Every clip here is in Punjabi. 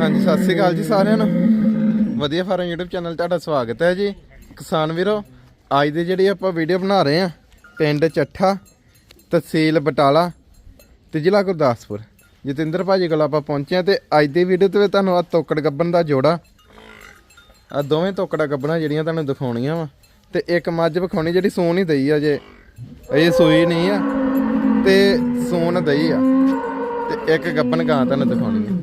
ਹਾਂਜੀ, ਸਤਿ ਸ੍ਰੀ ਅਕਾਲ ਜੀ ਸਾਰਿਆਂ ਨੂੰ। ਵਧੀਆ ਫਾਰਮ YouTube ਚੈਨਲ ਤੁਹਾਡਾ ਸਵਾਗਤ ਹੈ ਜੀ। ਕਿਸਾਨ ਵੀਰੋ, ਅੱਜ ਦੇ ਜਿਹੜੀ ਆਪਾਂ ਵੀਡੀਓ ਬਣਾ ਰਹੇ ਆ ਪਿੰਡ ਚੱਠਾ, ਤਹਿਸੀਲ ਬਟਾਲਾ ਤੇ ਜ਼ਿਲ੍ਹਾ ਗੁਰਦਾਸਪੁਰ। ਜਤਿੰਦਰ ਭਾਜੀ ਕੋਲ ਆਪਾਂ ਪਹੁੰਚੇ ਆ ਤੇ ਅੱਜ ਦੀ ਵੀਡੀਓ ਤੇ ਤੁਹਾਨੂੰ ਆ ਤੋਕੜ ਗੱਬਣ ਦਾ ਜੋੜਾ ਆ ਦੋਵੇਂ ਤੋਕੜਾ ਗੱਬਣਾ ਜਿਹੜੀਆਂ ਤੁਹਾਨੂੰ ਦਿਖਾਉਣੀਆਂ ਵਾ। ਤੇ ਇੱਕ ਮੱਝ ਵਿਖਾਉਣੀ ਜਿਹੜੀ ਸੂਣ ਹੀ ਦਈ ਆ ਜੇ। ਇਹ ਸੂਈ ਨਹੀਂ ਆ ਤੇ ਸੂਣ ਦਈ ਆ। ਤੇ ਇੱਕ ਗੱਬਣ ਗਾਂ ਤੁਹਾਨੂੰ ਦਿਖਾਉਣੀ ਆ।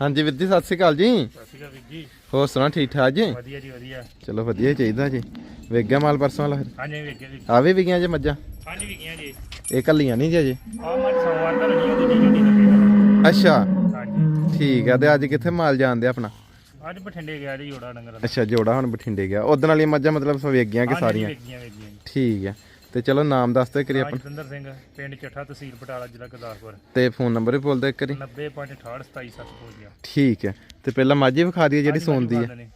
ਹਾਂਜੀ ਜੀ ਸਤਿ ਸ਼੍ਰੀ ਅਕਾਲ ਜੀ। ਸਤਿ ਸ਼੍ਰੀ ਅਕਾਲ ਵੀਰ ਜੀ। ਹੋਰ ਸੁਣਾ ਠੀਕ ਠਾਕ ਜੀ? ਵਧੀਆ ਜੀ ਵਧੀਆ। ਚਲੋ ਵਧੀਆ ਹੀ ਚਾਹੀਦਾ ਜੀ। ਵੇਖ ਗਿਆ ਮਾਲ ਪਰਸੋਂ ਵਾਲਾ ਫਿਰ। ਹਾਂਜੀ ਵੇਖ ਗਏ ਆ ਵੀ ਵਿਗੀਆਂ ਜੇ ਮੱਝਾਂ? ਹਾਂਜੀ ਵਿਕੀਆਂ ਜੀ। ਇਹ ਕੱਲੀਆਂ ਨਹੀਂ ਜੀ ਅਜੇ? ਆ ਮੱਝ ਸੋਮਵਾਰ ਤਾਂ ਨਹੀਂ ਦੂਜੀ ਗੱਡੀ ਲੱਗੀ ਅੱਛਾ। ਹਾਂਜੀ। ਠੀਕ ਆ ਤੇ ਅੱਜ ਕਿੱਥੇ ਮਾਲ ਜਾਂਦੇ ਆਪਣਾ? ਅੱਜ ਬਠਿੰਡੇ ਗਿਆ ਜੀ ਜੋੜਾ ਡੰਗਰ ਦਾ। ਅੱਛਾ ਜੋੜਾ ਹੁਣ ਬਠਿੰਡੇ ਗਿਆ। ਉਦੋਂ ਵਾਲੀਆਂ ਮੱਝਾਂ ਮਤਲਬ ਸਭ ਵੇਖ ਗਈਆਂ ਕਿ ਸਾਰੀਆਂ? ਵੇਖੀਆਂ ਵੇਖੀਆਂ ਜੀ। ਠੀਕ ਆ। ਤੇ ਚਲੋ ਨਾਮ ਦੱਸ ਦਿਓ ਕਰੀ ਹਾਂ ਆਪਣਾ। ਜਤਿੰਦਰ ਸਿੰਘ ਪਿੰਡ ਚੱਠਾ ਤਹਿਸੀਲ ਬਟਾਲਾ ਜ਼ਿਲ੍ਹਾ ਗੁਰਦਾਸਪੁਰ। ਤੇ ਫੋਨ ਨੰਬਰ ਵੀ ਬੋਲ ਦਿਓ ਕਰੀ 90.682775 ਠੀਕ ਹੈ। ਤੇ ਪਹਿਲਾਂ ਮਾਝੀ ਵਿਖਾ ਦਈਏ ਜਿਹੜੀ ਸੌਂਦੀ ਹੈ।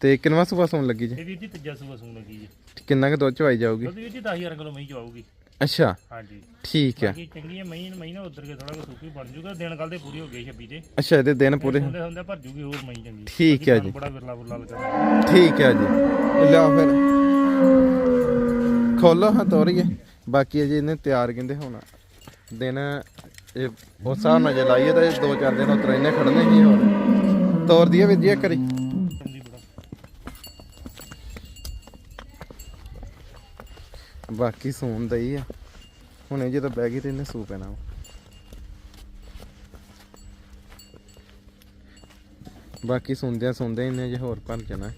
ਤੇ ਕਿੰਨਵਾ ਸੁਬਾ ਸੌਣ ਲੱਗੀ ਜੀ? ਇਹ ਵੀਰ ਜੀ ਤੀਜਾ ਸੂਆ ਸੂਣ ਲੱਗੀ ਜੀ। ਕਿੰਨਾ ਕੁ ਦੁੱਧ ਚਵਾਈ ਜਾਊਗੀ? ਦੁੱਧ ਵੀਰ ਜੀ 10000 ਕਿਲੋ ਮਹੀਂ ਚਵਾਊਗੀ। ਅੱਛਾ। ਹਾਂਜੀ। ਠੀਕ ਹੈ। ਚੰਗੀ ਮਹੀਂ ਮਹੀਂ ਨਾ ਉਧਰ ਕੇ ਥੋੜਾ ਕੁ ਸੂਕੀ ਬਣ ਜੂਗਾ। ਦਿਨ ਕੱਲ ਦੇ ਪੂਰੀ ਹੋ ਗਈ 26 ਦੇ। ਅੱਛਾ ਇਹਦੇ ਦਿਨ ਪੂਰੇ। ਹੁੰਦੇ ਹੁੰਦੇ ਭਰ ਜੂਗੀ ਹੋਰ ਮਹੀਂ ਚੰਗੀ। ਠੀਕ ਹੈ ਜੀ। ਬੜਾ ਵਿਰਲਾ ਬੁਰਲਾ ਲੱਗਾ ਠੀਕ ਹੈ ਜੀ। ਲਿਆਓ ਫਿਰ। ਖੋਲੋ ਹਾਂ ਤੋਰੀਏ। ਬਾਕੀ ਅਜੇ ਇਹਨੇ ਤਿਆਰ ਕਹਿੰਦੇ ਹੋਣਾ। ਦਿਨ ਇਹ ਉਸ ਹਿਸਾਬ ਨਾਲ ਜੇ ਲਾਈਏ ਤਾਂ ਇਹ ਦੋ ਚਾਰ ਦਿਨ ਉਤਰ ਇਹਨੇ ਖੜਨੇ ਹੀ ਹੋਰ। ਤੋਰ ਦਈਏ ਵੀਰ ਜੀ ਇੱਕ ਵਾਰੀ। ਬਾਕੀ ਸੂਣ ਦਈ ਆ। ਹੁਣੇ ਜਦੋਂ ਬਹਿ ਗਈ ਤੇ ਇਹਨੇ ਸੂ ਪੈਣਾ ਬਾਕੀ ਸੁਣਦਿਆਂ ਸੁਣਦੇ ਇਹਨੇ ਜੇ ਹੋਰ ਭਰ ਜਾਣਾ।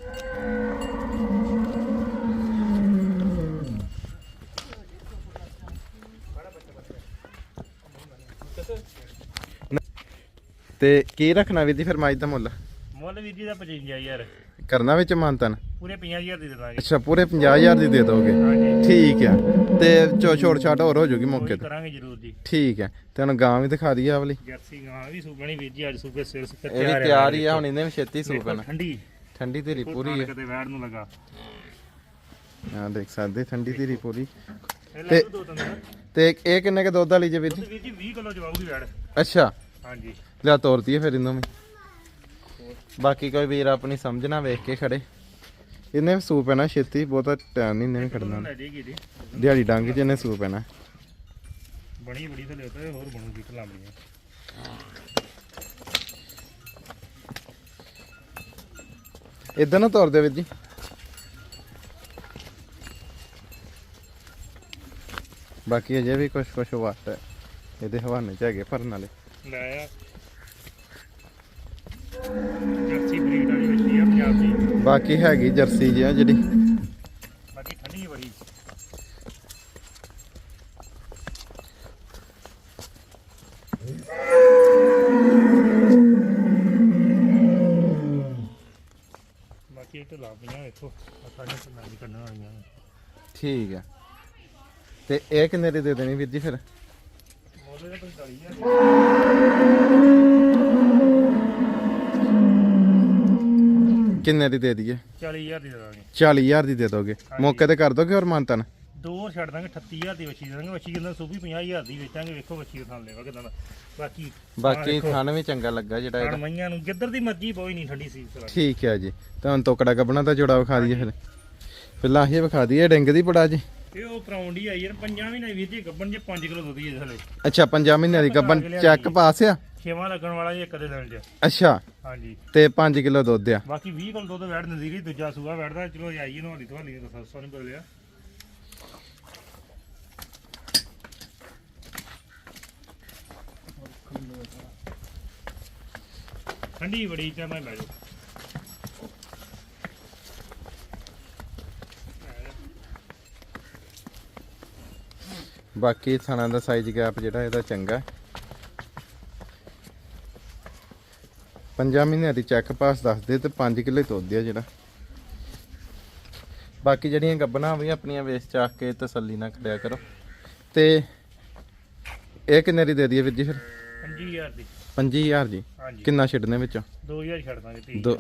ਤੇ ਕੀ ਰੱਖਣਾ ਵੀਰ ਜੀ ਫਿਰ ਮਾਈ ਦਾ ਮੁੱਲ? ਮੁੱਲ ਵੀਰ ਜੀ ਦਾ 55000 ਕਰਨਾ ਵਿੱਚ ਮਾਨਤਨ? ਪੂਰੇ 50000 ਦੀ ਦੇ ਦਾਂਗੇ। ਅੱਛਾ ਪੂਰੇ 50000 ਦੀ ਦੇ ਦੋਗੇ? ਠੀਕ ਆ। ਤੇ ਚੋ ਛੋੜ ਛਾਟ ਹੋਰ ਹੋ ਜੂਗੀ ਮੌਕੇ ਤੇ? ਕਰਾਂਗੇ ਜ਼ਰੂਰ ਜੀ। ਠੀਕ ਹੈ ਤੇ ਹੁਣ ਗਾਂ ਵੀ ਦਿਖਾ ਦਈਏ ਆ ਵਾਲੀ ਜਰਸੀ ਗਾਂ ਵੀ ਸੂਬਣੀ ਵੀਰ ਜੀ ਅੱਜ ਸੂਬੇ ਸਿਰ ਸਿਰ ਇਹ ਤਿਆਰ ਹੀ ਆ ਹੁਣ ਇਹਨੇ ਵੀ ਛੇਤੀ ਸੂ ਪੈਣਾ ਠੰਡੀ। ਠੰਡੀ ਧੀਰੀ ਪੂਰੀ ਹੈ ਕਿਤੇ ਵੈੜ ਨੂੰ ਲਗਾ। ਆ ਦੇਖ ਸਕਦੇ ਠੰਡੀ ਧੀਰੀ ਪੂਰੀ। ਤੇ-। ਤੇ ਇਹ ਕਿੰਨੇ ਕ ਦੁੱਧ ਵਾਲੀ ਜੇ ਵੀਰ ਜੀ? ਦੁੱਧ ਵੀਰ ਜੀ 20 ਕਿਲੋ ਜਵਾਉਗੀ ਵੈੜ। ਅੱਛਾ। ਹਾਂਜੀ। ਲਿਆ ਤੋਰਤੀ ਫਿਰ ਇਹਨੂੰ ਵੀ। ਬਾਕੀ ਕੋਈ ਵੀਰ ਆਪਣੀ ਸਮਝ ਨਾ ਵੇਖ ਕੇ ਖੜੇ। ਇਹਨੇ ਸੂ ਪੈਣਾ ਛੇਤੀ ਬਹੁਤਾ ਟਾਈਮ ਨਹੀਂ ਇਹਨੇ ਖੜਨਾ। ਦਿਹਾੜੀ ਡੰਗ ਚ ਇਹਨੇ ਸੂ ਪੈਣਾ ਬਣੀ ਬੜੀ ਥਲੇ ਉੱਤੇ ਹੋਰ ਬਣੂਗੀ ਢਲਾਮੀਆਂ ਇਦਾਂ ਨਾ ਤੋਰ ਦੇ ਵੀਰ ਜੀ। ਬਾਕੀ ਅਜੇ ਵੀ ਕੁਛ ਕੁਛ ਵਾਟ ਹੈ। ਇਹਦੇ ਹਵਾਨੇ ਚ ਹੈਗੇ ਭਰਨ ਵਾਲੇ। ਲੈ ਆ। ਜਰਸੀ ਬਰੀਡ ਵਾਲੀ ਵੱਛੀ ਆ ਪੰਜਾਬ ਦੀ। ਬਾਕੀ ਹੈਗੀ ਜਰਸੀ ਜੀ ਆ ਜਿਹੜੀ। ਬਾਕੀ ਠੰਡੀ ਬੜੀ। ਬਾਕੀ ਇਹ ਢਲਾਮੀਆਂ ਵੇਖੋ ਆਹ ਸਾਡੇ ਦੀ ਕੰਨਾਂ ਵਾਲੀਆਂ। ਠੀਕ ਹੈ ਤੇ ਇਹ ਕਿੰਨੇ ਦੀ ਦੇ ਦੇਣੀ ਵੀਰ ਜੀ ਫਿਰ? ਮੁੱਲ ਇਹਦਾ 45000 ਕਿੰਨੇ ਦੀ ਦੇ ਦਈਏ? 40000 ਦੀ ਦੇ ਦਾਂਗੇ। 40000 ਦੀ ਦੇ ਦੋਗੇ। ਮੌਕੇ ਤੇ ਕਰ ਦੋਗੇ ਹੋਰ ਮਾਨਤਨ ਦੋ ਛੱਡ ਦਾਂਗੇ 38000 ਦੀ ਵੱਛੀ ਦੇ ਦਾਂਗੇ। ਵੱਛੀ ਕਹਿੰਦਾ ਸੂਬੀ 50000 ਦੀ ਵੇਚਾਂਗੇ। ਵੇਖੋ ਵੱਛੀ ਦਾ ਥਾਂ ਲੈਵਾ ਕਿਦਾਂ ਦਾ। ਬਾਕੀ ਬਾਕੀ ਥਣ ਵੀ ਚੰਗਾ ਲੱਗਾ ਜਿਹੜਾ ਇਹਦਾ। ਮਈਆਂ ਨੂੰ ਜਿੱਧਰ ਦੀ ਮਰਜ਼ੀ ਪੋਈ ਨਹੀਂ ਠੰਡੀ ਸੀ ਠੀਕ ਹੈ ਜੀ। ਤਾਂ ਹੁਣ ਤੋਕੜਾ ਕੱਢਣਾ ਤਾਂ ਜੋੜਾ ਵਿਖਾ ਦਈਏ ਫਿਰ। ਪਹਿਲਾਂ ਇਹ ਵਿਖਾ ਦਈਏ ਡਿੰਗ ਦੀ ਪੜਾ ਜੀ। ਇਹ ਉਹ ਪਰਾਉਂਡੀ ਆਈ ਯਾਰ ਪੰਜਾਂ ਨਹੀਂ ਵੀਰ ਜੀ ਗੱਬਣ ਜੇ 5 ਕਿਲੋ ਦੁੱਧ ਹੀ ਹੈ ਥਲੇ। ਅੱਛਾ 5 ਮਹੀਨਿਆਂ ਦੀ ਗੱਬਨ ਚੈੱਕ ਪਾਸ ਆ? ਛੇਵਾਂ ਲੱਗਣ ਵਾਲਾ ਜੀ ਇੱਕ ਦੇ ਦਿਨ ਚ। ਅੱਛਾ। ਹਾਂਜੀ। ਤੇ 5 ਕਿਲੋ ਦੁੱਧ ਆ? ਬਾਕੀ 20 ਕਿਲੋ ਦੁੱਧ ਵੈੜ ਨਜ਼ੀਰੀ ਦੂਜਾ ਸੂਆ ਵੈੜਦਾ ਚਲੋ ਆਈਏ ਨਹਾਲੀ ਤੁਹਾਲੀ ਦਾ ਸਸਤਾ ਨਹੀਂ ਬਦਲਿਆ। ਠੰਡੀ ਬੜੀ ਚਾਹ ਮੈਂ ਲੈ ਬਾਕੀ ਥਣਾ ਦਾ ਸਾਈਜ਼ ਗੈਪ ਜਿਹੜਾ ਇਹਦਾ ਚੰਗਾ ਪੰਜਾਂ ਮਹੀਨਿਆਂ ਦੀ ਚੈੱਕ ਪਾਸ ਦੱਸਦੇ ਤੇ 5 ਕਿਲੋ ਦੁੱਧ ਆ ਜਿਹੜਾ। ਬਾਕੀ ਜਿਹੜੀਆਂ ਗੱਬਣਾ ਵੀ ਆਪਣੀਆਂ ਵੇਚ ਚਾਕ ਕੇ ਤਸੱਲੀ ਨਾਲ ਖੜਿਆ ਕਰੋ। ਤੇ ਇਹ ਕਿੰਨੇ ਦੀ ਦੇ ਦਈਏ ਵੀਰ ਜੀ ਫਿਰ? 25000 ਦੀ। 25000 ਜੀ। ਹਾਂਜੀ। ਕਿੰਨਾ ਛੱਡਨੇ ਵਿੱਚੋਂ? 2000 ਛੱਡ ਦਾਂਗੇ ਧੀ ਦੋ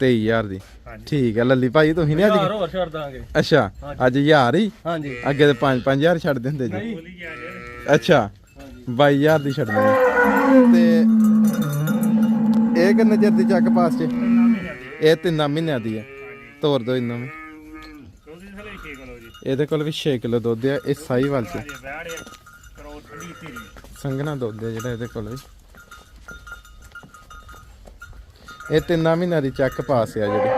23000 ਦੀ ਹਾਂਜੀ। ਠੀਕ ਹੈ ਲੱਲੀ ਭਾਈ ਤੁਸੀਂ ਨਹੀਂ ਅੱਜ? ਹੋਰ ਛੱਡ ਦਾਂਗੇ। ਅੱਛਾ ਅੱਜ 1000 ਹੀ? ਹਾਂਜੀ। ਅੱਗੇ ਤੇ 5 5000 ਛੱਡ ਦਿੰਦੇ ਜੀ। ਬੋਲੀ ਜਾ ਯਾਰ। ਅੱਛਾ 22000 ਦੀ ਛੱਡਣੀ। ਤੇ ਇਹ ਕਿੰਨੇ ਚਿਰ ਦੀ ਚੱਕ ਪਾਸ ਚ ਤਿੰਨ ਮਹੀਨਿਆਂ ਦੀ। ਇਹ ਤਿੰਨਾਂ ਮਹੀਨਿਆਂ ਦੀ ਹੈ। ਤੋਰ ਦੋ ਇਹਨਾਂ ਨੂੰ ਉਹਦੀ ਥਲੇ 6 ਕਿਲੋ ਜੀ। ਇਹਦੇ ਕੋਲ ਵੀ 6 ਕਿਲੋ ਦੁੱਧ ਆ ਇਹ ਸਾਈਵਾਲ ਚ। ਹਾਂਜੀ ਬੈੜ ਕਰੋ ਠੰਡੀ ਧੀਰੀ ਸੰਘਣਾ ਦੁੱਧ ਹੈ ਜਿਹੜਾ ਇਹਦੇ ਕੋਲ ਵੀ। ਇਹ ਤਿੰਨਾਂ ਮਹੀਨਿਆਂ ਦੀ ਚੱਕ ਪਾਸ ਆ ਜਿਹੜੀ।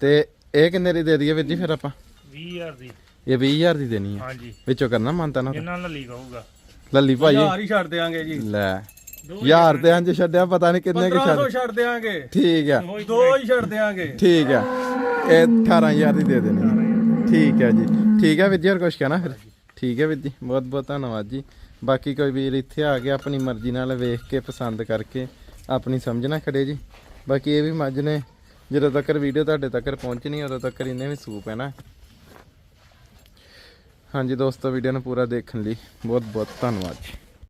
ਤੇ ਇਹ ਕਿੰਨੇ ਦੀ ਦੇ ਦਈਏ ਵੀਰ ਜੀ ਫਿਰ ਆਪਾਂ? 20000 ਦੀ। ਇਹ 20000 ਦੀ ਦੇਣੀ ਹੈ ਹਾਂਜੀ। ਵਿੱਚੋਂ ਕਰਨਾ ਮੰਨਤਾ ਨਾ ਜਿੰਨਾ ਲੱਲੀ ਕਹੂਗਾ। ਲੱਲੀ ਭਾਈ। ਹਜ਼ਾਰ ਹੀ ਛੱਡ ਦੇਾਂਗੇ ਜੀ। ਲੈ। ਯਾਰ ਤੇ ਅੰਜ ਛੱਡਿਆ ਪਤਾ ਨਹੀਂ ਕਿੰਨੇ ਕਿ 1500 ਛੱਡ ਦੇਾਂਗੇ ਠੀਕ ਆ। ਦੋ ਹੀ ਛੱਡ ਦੇਾਂਗੇ ਠੀਕ ਆ। ਇਹ 18000 ਦੀ ਦੇ ਦੇਣੀ। ਠੀਕ ਹੈ ਜੀ। ਠੀਕ ਹੈ ਵੀਰ ਜੀ ਹੋਰ ਕੁਝ ਕਹਿਣਾ ਫਿਰ? ਠੀਕ ਹੈ ਵੀਰ ਜੀ ਬਹੁਤ ਬਹੁਤ ਧੰਨਵਾਦ ਜੀ। ਬਾਕੀ ਕੋਈ ਵੀਰ ਇੱਥੇ ਆ ਕੇ ਆਪਣੀ ਮਰਜ਼ੀ ਨਾਲ ਵੇਖ ਕੇ ਪਸੰਦ ਕਰਕੇ ਆਪਣੀ ਸਮਝਣਾ ਖੜੇ ਜੀ। ਬਾਕੀ ਇਹ ਵੀ ਮੱਝ ਨੇ ਜਦੋਂ ਤੱਕ ਵੀਡੀਓ ਤੁਹਾਡੇ ਤੱਕ ਪਹੁੰਚਣੀ ਉਦੋਂ ਤੱਕ ਇਹਨੇ ਵੀ ਸੂਪ ਹੈ ਨਾ। ਹਾਂਜੀ ਦੋਸਤੋ ਵੀਡੀਓ ਨੂੰ ਪੂਰਾ ਦੇਖਣ ਲਈ ਬਹੁਤ ਬਹੁਤ ਧੰਨਵਾਦ ਜੀ।